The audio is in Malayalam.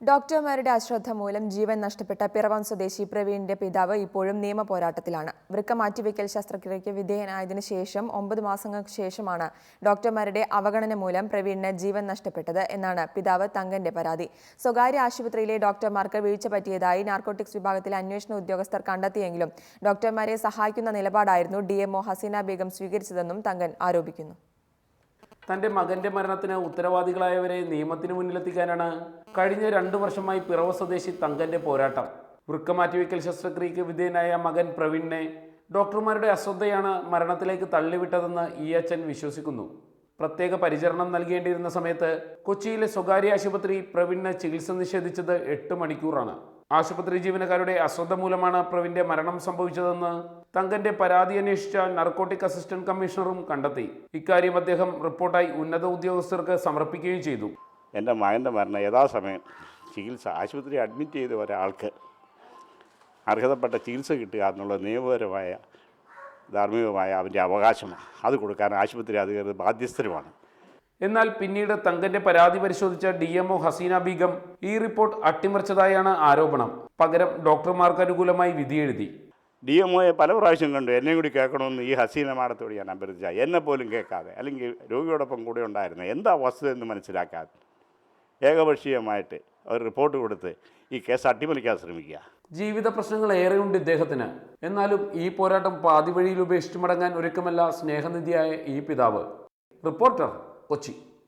ഡോക്ടർമാരുടെ അശ്രദ്ധ മൂലം ജീവൻ നഷ്ടപ്പെട്ട പിറവം സ്വദേശി പ്രവീണിന്റെ പിതാവ് ഇപ്പോഴും നിയമ പോരാട്ടത്തിലാണ്. വൃക്ക മാറ്റിവെക്കൽ ശസ്ത്രക്രിയയ്ക്ക് വിധേയനായതിനു ശേഷം ഒമ്പത് മാസങ്ങൾക്ക് ശേഷമാണ് ഡോക്ടർമാരുടെ അവഗണന മൂലം പ്രവീണിന് ജീവൻ നഷ്ടപ്പെട്ടത് എന്നാണ് പിതാവ് തങ്കന്റെ പരാതി. സ്വകാര്യ ആശുപത്രിയിലെ ഡോക്ടർമാർക്ക് വീഴ്ച പറ്റിയതായി നാർക്കോട്ടിക്സ് വിഭാഗത്തിലെ അന്വേഷണ ഉദ്യോഗസ്ഥർ കണ്ടെത്തിയെങ്കിലും ഡോക്ടർമാരെ സഹായിക്കുന്ന നിലപാടായിരുന്നു ഡിഎംഒ ഹസീന ബേഗം സ്വീകരിച്ചതെന്നും തങ്കൻ ആരോപിക്കുന്നു. തന്റെ മകന്റെ മരണത്തിന് ഉത്തരവാദികളായവരെ നിയമത്തിന് മുന്നിലെത്തിക്കാനാണ് കഴിഞ്ഞ രണ്ടു വർഷമായി പിറവ സ്വദേശി തങ്കന്റെ പോരാട്ടം. വൃക്ക മാറ്റിവെക്കൽ ശസ്ത്രക്രിയയ്ക്ക് വിധേയനായ മകൻ പ്രവീണിനെ ഡോക്ടർമാരുടെ അശ്രദ്ധയാണ് മരണത്തിലേക്ക് തള്ളിവിട്ടതെന്ന് ഈ അച്ഛൻ വിശ്വസിക്കുന്നു. പ്രത്യേക പരിചരണം നൽകേണ്ടിയിരുന്ന സമയത്ത് കൊച്ചിയിലെ സ്വകാര്യ ആശുപത്രി പ്രവീണിന് ചികിത്സ നിഷേധിച്ചത് എട്ട് മണിക്കൂറാണ്. ആശുപത്രി ജീവനക്കാരുടെ അശ്രദ്ധ മൂലമാണ് പ്രവീണിന്റെ മരണം സംഭവിച്ചതെന്ന് തങ്കന്റെ പരാതി അന്വേഷിച്ച നർക്കോട്ടിക് അസിസ്റ്റന്റ് കമ്മീഷണറും കണ്ടെത്തി. ഇക്കാര്യം അദ്ദേഹം റിപ്പോർട്ടായി ഉന്നത ഉദ്യോഗസ്ഥർക്ക് സമർപ്പിക്കുകയും ചെയ്തു. എന്റെ മകന്റെ മരണം യഥാസമയം ചികിത്സ ആശുപത്രി അഡ്മിറ്റ് ചെയ്ത ഒരാൾക്ക് അർഹതപ്പെട്ട ചികിത്സ കിട്ടുക എന്നുള്ള നിയമപരമായ ധാർമ്മികമായ അവന്റെ അവകാശമാണ്. അത് കൊടുക്കാൻ ആശുപത്രി അധികൃതർ ബാധ്യസ്ഥരുമാണ്. എന്നാൽ പിന്നീട് തങ്കന്റെ പരാതി പരിശോധിച്ച ഡി എംഒ ഹസീന ബീഗം ഈ റിപ്പോർട്ട് അട്ടിമറിച്ചതായാണ് ആരോപണം. പകരം ഡോക്ടർമാർക്ക് അനുകൂലമായി വിധിയെഴുതി. ഡി എം ഒയെ പല പ്രാവശ്യം കണ്ടു. എന്നെ കൂടി കേൾക്കണമെന്ന് ഈ ഹസീന മാഡത്തോട് ഞാൻ അഭ്യർത്ഥിച്ച എന്നെ പോലും കേൾക്കാതെ. അല്ലെങ്കിൽ രോഗിയോടൊപ്പം കൂടെ ഉണ്ടായിരുന്ന. എന്താ വസ്തുത എന്ന് മനസ്സിലാക്കാതെ. ഏകപക്ഷീയമായിട്ട് ഒരു റിപ്പോർട്ട് കൊടുത്ത് ഈ കേസ് അട്ടിമറിക്കാൻ ശ്രമിക്കുക. ജീവിത പ്രശ്നങ്ങൾ ഏറെയുണ്ട് ഇദ്ദേഹത്തിന്. എന്നാലും ഈ പോരാട്ടം പാതിവഴിയിൽ ഉപേക്ഷിച്ചു മടങ്ങാൻ ഒരുക്കമല്ല സ്നേഹനിധിയായ ഈ പിതാവ്. റിപ്പോർട്ടർ കൊച്ചി.